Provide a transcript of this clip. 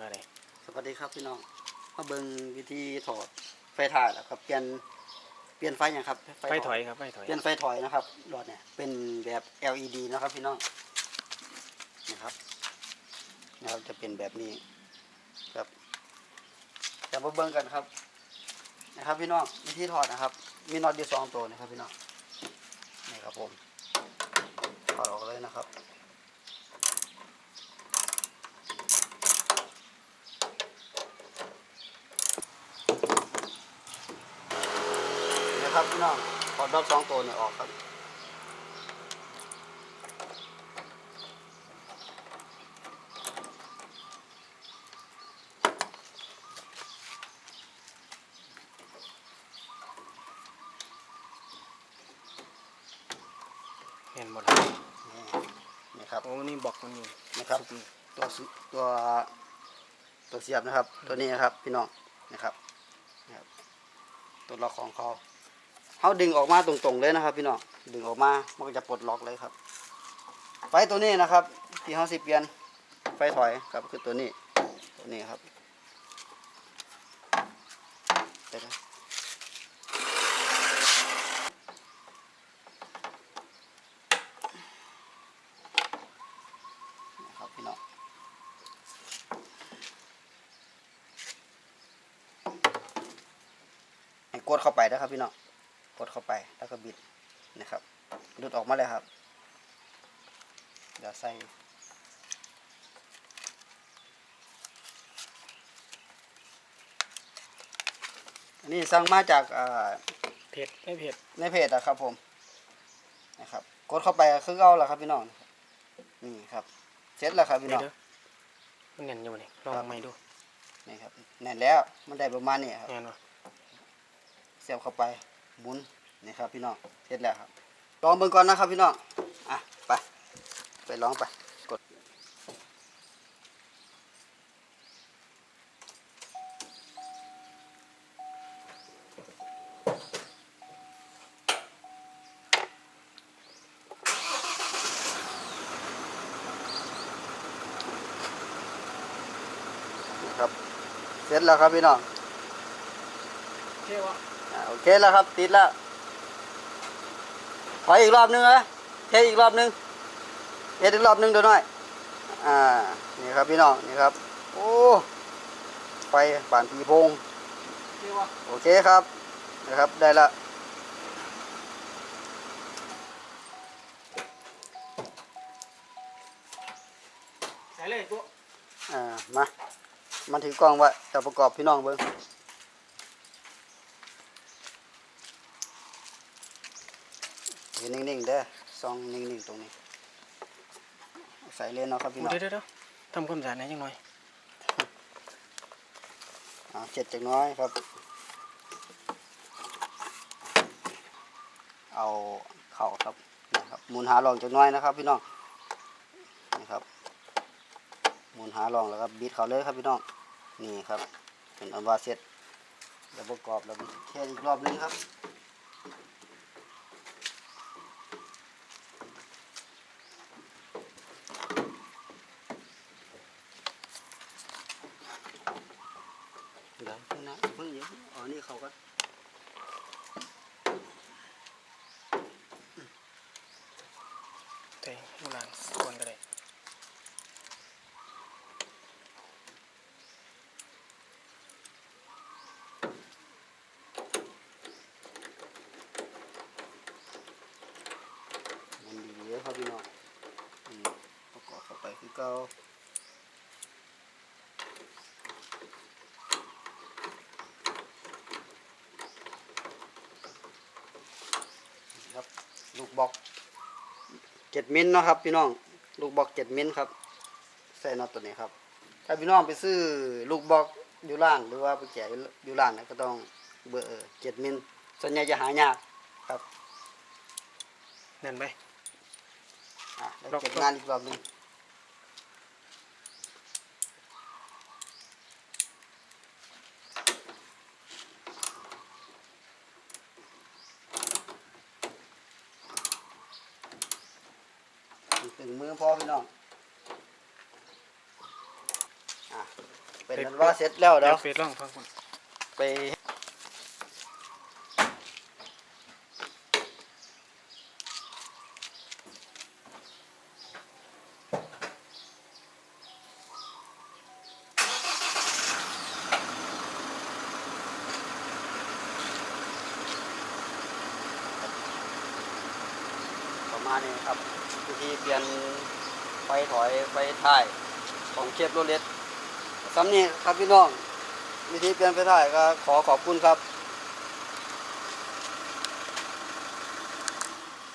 มาเลยสวัสดีครับพี่น้อง มาเบิ่งวิธีถอดไฟถ่ายแล้วครับเปลี่ยนเปลี่ยนไฟอย่างครับไฟถอยครับไฟถอยเปลี่ยนไฟถอยนะครับหลอดเนี่ยเป็นแบบ LED นะครับพี่น้องนะครับนะครับจะเป็นแบบนี้ครับจะมาเบิ่งกันครับ นะครับพี่น้องวิธีถอดนะครับ มีน็อตอยู่สองตัวนะครับพี่น้องนี่ครับผมถอดออกเลยนะครับ นี่นะ ครับพี่น้องถอดรอบสองตัวเนี่ยออกครับเห็นหมดนี่นี่ครับโอ้นี่บอกมันอยู่นะครับตัวสุตัวตัวเสียบนะครับ ตัวนี้นะครับพี่น้องนะครับนะครับ ตัวล็อกของเขา เขาดึงออกมาตรงๆเลยนะครับ พี่น้องดึงออกมามันก็จะปลดล็อกเลยครับ ไฟตัวนี้นะครับ ที่เขาสิเปลี่ยนไฟถอยครับคือตัวนี้ตัวนี้ครับเดี๋ยวนะนะครับพี่น้องให้กดเข้าไปนะครับพี่น้อง กดเข้าไปแล้วก็บิดนะครับดูดออกมาเลยครับ เดี๋ยวใส่อันนี้สั่งมาจากอ่าเผ็ดไม่เผ็ดในเพจอะครับผมนะครับกดเข้าไปก็คือเอาละครับพี่น้องนี่ครับเสร็จแล้วครับพี่เดี๋น้ยอวงเดี๋ยวมันแน่นอยู่นี่ลองครับใหม่ดูนี่ครับแน่นแล้วมันได้ประมาณนี้ครับแน่นวะเสียบเข้าไป หมุนนี่ครับพี่น้องเสร็จแล้วครับลองเบิ่งก่อนนะครับพี่น้องอะไปไปลองไปกดครับ เสร็จแล้วครับพี่น้องเท่วะอ่า โอเคแล้วครับ ติดแล้วขออีกรอบนึงนะเทอีกรอบนึงเทอีกรอบนึงเดี๋ยวหน่อย อ่า นี่ครับพี่น้อง นี่ครับ โอ้ไฟบานผีโพงเท่วะโอเคครับ นะครับ ได้ละใส่เลยตัวอ่า มา มันถือกล้องไว้จะประกอบพี่น้องเบิ้งเห็ นนิ่งๆเด้อซองนิ่งๆตรงนี้ ใส่เลนเนาะครับพี่น้องเดี๋ยวเดี๋ยวเดี๋ยวทำความสะอาดหน่อยยังหน่อยอ่าเจ็ดจากน้อยครับ เอาเข่าครับนะครับหมุนหาลองจากน้อยนะครับ พี่น้องนี่ครับหมุนหาลองแล้วก็บิดเขาเลยครับพี่น้องนี่ครับเป็นอันว่าเสร็จแล้วประกอบแล้วแค่อีกรอบนึงครับเดี๋ยวเพิ่งนะเพิ่งเดี๋ยวอ๋อนี่ เขาก็ใส่โบราณก่อนก็ได้มันดีเลยครับพี่น้องอืมประกอบเข้าไปคือเก่านี่ครับ ลูกบอก เจ็ดมิลเนาะครับพี่น้องลูกบอกเจ็ดมิลครับใส่น็อตตัวนี้ครับ ถ้าพี่น้องไปซื้อลูกบอกอยู่ร้านหรือว่าไปแกะอยู่ร้านเนี่ยก็ต้องเบอร์เจ็ดมิลส่วนใหญ่จะหายากครับแน่นไปอะแล้วเก็บงานอีกรอบหนึง อพอพี่น้องอะเป็นนั้นว่าเสร็จแล้วเดี๋เดี๋ยยววเฟซล่องฟังคุณไป มาณนี้ครับวิธีเปลี่ยนไฟถอยไฟท้ายของเคปโรเลตสำนี้ครับพี่น้อง วิธีเปลี่ยนไฟท้ายก็ขอขอบคุณครับ